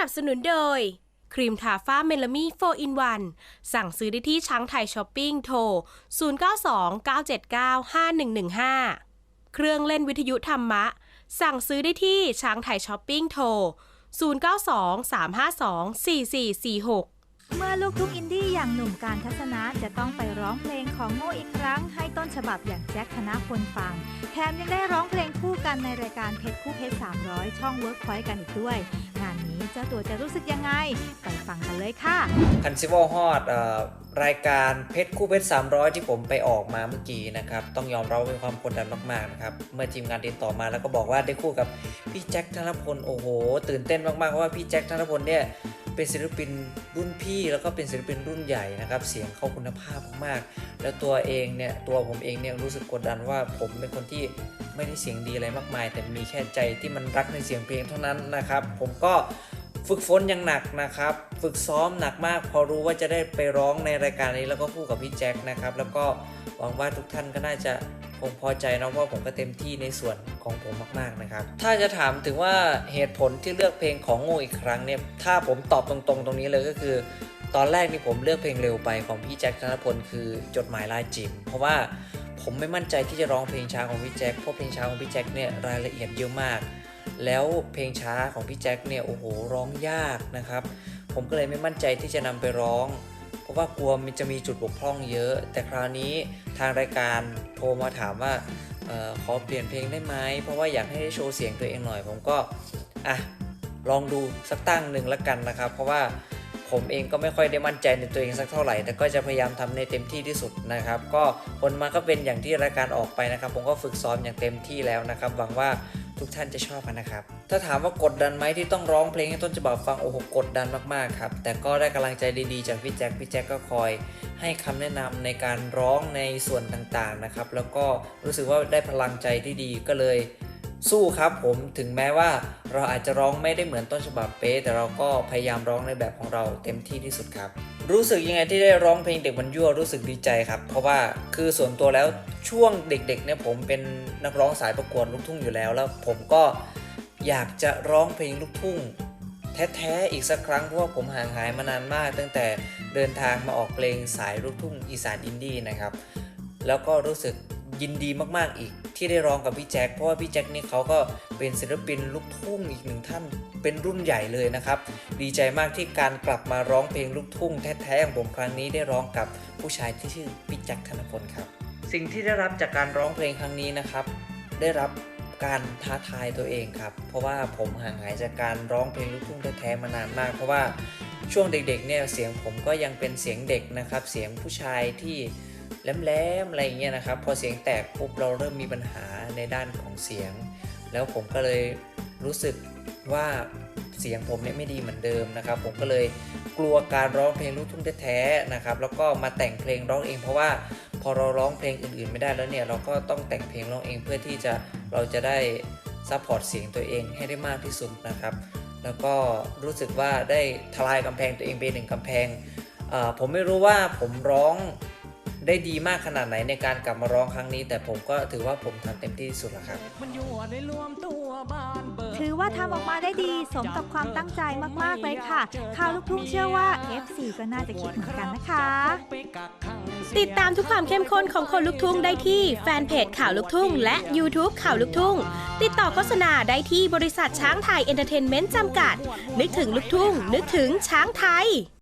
นับสนุนโดย ครีมทาฟ้าเมลามี4 in 1 สั่งซื้อได้ที่ช้างไทยช้อปปิ้งโทร 0929795115 เครื่องเล่นวิทยุธรรมะ สั่งซื้อได้ที่ช้างไทยช้อปปิ้งโทร 0923524446 เมื่อลูกทุ่งอินดี้อย่างหนุ่มการทัศนะจะต้องไปร้องเพลงของโง่อีกครั้ง ให้ต้นฉบับอย่างแจ็คธนพลฟัง แถมยังได้ร้องเพลงคู่กันในรายการเพชรคู่เพชร300 ช่องเวิร์กพอยต์กันอีกด้วย งานนี้เจ้าตัวจะรู้สึกยังไง ไปฟังกันเลยค่ะคันซิวอลฮอดรายการเพชรคู่เพชร300 ที่ผมไปออกมาเมื่อกี้นะครับ ต้องยอมรับว่าเป็นความกดดันมากๆนะครับ เมื่อทีมงานติดต่อมาแล้วก็บอกว่าได้คู่กับพี่แจ็คธนพลโอ้โห ตื่นเต้นมากๆเพราะว่าพี่แจ็คธนพลเนี่ย เป็นศิลปินรุ่นพี่แล้วก็เป็นศิลปินรุ่นใหญ่นะครับ เสียงเขาคุณภาพมากๆแล้วตัวเองเนี่ยตัวผมเองเนี่ยรู้สึกกดดันว่าผมเป็นคนที่ไม่ได้เสียงดีอะไรมากมาย แต่มีแค่ใจที่มันรักในเสียงเพลงเท่านั้นนะครับ ผมก็ฝึกฝนอย่างหนักนะครับ ฝึกซ้อมหนักมาก พอรู้ว่าจะได้ไปร้องในรายการนี้แล้วก็คู่กับพี่แจ็คนะครับ แล้วก็หวังว่าทุกท่านก็น่าจะ คงพอใจนะว่าผมก็เต็มที่ในส่วนของผมมากๆนะครับ ถ้าจะถามถึงว่าเหตุผลที่เลือกเพลงของโง่อีกครั้งเนี่ย ถ้าผมตอบตรงๆ ตรงนี้เลยก็คือ ตอนแรกนี่ผมเลือกเพลงเร็วไปของพี่แจ็คธนพลคือจดหมายลายจิมเพราะว่าผมไม่มั่นใจที่จะร้องเพลงช้าของพี่แจ็คเพราะเพลงช้าของพี่แจ็คเนี่ยรายละเอียดเยอะมาก แล้วเพลงช้าของพี่แจ็คเนี่ยโอ้โหร้องยากนะครับ ผมก็เลยไม่มั่นใจที่จะนำไปร้อง เพราะว่ากลัวมันจะมีจุดบกพร่องเยอะ แต่คราวนี้ทางรายการโทรมาถามว่าออขอเปลี่ยนเพลงได้ไหมเพราะว่าอยากให้ได้โชว์เสียงตัวเองหน่อย ผมก็อะลองดูสักตั้งหนึ่งละกันนะครับ เพราะว่าผมเองก็ไม่ค่อยได้มั่นใจในตัวเองสักเท่าไหร่ แต่ก็จะพยายามทำในเต็มที่ที่สุดนะครับ ก็ผลมาก็เป็นอย่างที่รายการออกไปนะครับ ผมก็ฝึกซ้อมอย่างเต็มที่แล้วนะครับ หวังว่า ทุกท่านจะชอบกันนะครับ ถ้าถามว่ากดดันไหมที่ต้องร้องเพลงให้ต้นฉบับฟังโอ้โหกดดันมากๆครับ แต่ก็ได้กำลังใจดีๆจากพี่แจ็คพี่แจ็คก็คอยให้คำแนะนำในการร้องในส่วนต่างๆนะครับ แล้วก็รู้สึกว่าได้พลังใจที่ดีก็เลย สู้ครับผมถึงแม้ว่าเราอาจจะร้องไม่ได้เหมือนต้นฉบับเป๊ะแต่เราก็พยายามร้องในแบบของเราเต็มที่ที่สุดครับ รู้สึกยังไงที่ได้ร้องเพลงเด็กมันยั่วรู้สึกดีใจครับ เพราะว่าคือส่วนตัวแล้วช่วงเด็กๆเนี่ยผมเป็นนักร้องสายประกวดลูกทุ่งอยู่แล้ว แล้วผมก็อยากจะร้องเพลงลูกทุ่งแท้ๆอีกสักครั้งเพราะว่าผมห่างหายมานานมาก ตั้งแต่เดินทางมาออกเพลงสายลูกทุ่งอีสานอินดี้นะครับ แล้วก็รู้สึก ยินดีมากๆอีก ที่ได้ร้องกับพี่แจ็คเพราะว่าพี่แจ็คนี่เขาก็เป็นศิลปินลูกทุ่งอีกหนึ่งท่านเป็นรุ่นใหญ่เลยนะครับ ดีใจมากที่การกลับมาร้องเพลงลูกทุ่งแท้ๆของผมครั้งนี้ได้ร้องกับผู้ชายที่ชื่อพี่แจ็คธนพลครับ สิ่งที่ได้รับจากการร้องเพลงครั้งนี้นะครับ ได้รับการท้าทายตัวเองครับ เพราะว่าผมห่างหายจากการร้องเพลงลูกทุ่งแท้ๆมานานมาก เพราะว่าช่วงเด็กๆเนี่ยเสียงผมก็ยังเป็นเสียงเด็กนะครับ เสียงผู้ชายที่ แหลมๆอะไรอย่างเงี้ยนะครับ พอเสียงแตกปุ๊บเราเริ่มมีปัญหาในด้านของเสียง แล้วผมก็เลยรู้สึกว่าเสียงผมเนี่ยไม่ดีเหมือนเดิมนะครับ ผมก็เลยกลัวการร้องเพลงลูกทุ่งแท้ๆนะครับ แล้วก็มาแต่งเพลงร้องเองเพราะว่าพอเราร้องเพลงอื่นๆไม่ได้แล้วเนี่ยเราก็ต้องแต่งเพลงร้องเองเพื่อที่จะเราจะได้ซัพพอร์ตเสียงตัวเองให้ได้มากที่สุดนะครับ แล้วก็รู้สึกว่าได้ทลายกำแพงตัวเองไปหนึ่งกำแพงผมไม่รู้ว่าผมร้อง ได้ดีมากขนาดไหนในการกลับมาร้องครั้งนี้ แต่ผมก็ถือว่าผมทำเต็มที่ที่สุดแล้วครับมันอยู่ได้รวมตัวบ้านเบิกถือว่าทำออกมาได้ดีสมกับความตั้งใจมากๆเลยค่ะ ข่าวลูกทุ่งเชื่อว่า FC ก็น่าจะคิดเหมือนกันนะคะ ติดตามทุกความเข้มข้นของคนลุกทุ่งได้ที่แฟนเพจข่าวลุกทุ่ง และ YouTube ข่าวลุกทุ่ง ติดต่อโฆษณาได้ที่บริษัทช้างไทยเอนเตอร์เทนเมนต์จำกัด นึกถึงลุกทุ่ง นึกถึงช้างไทย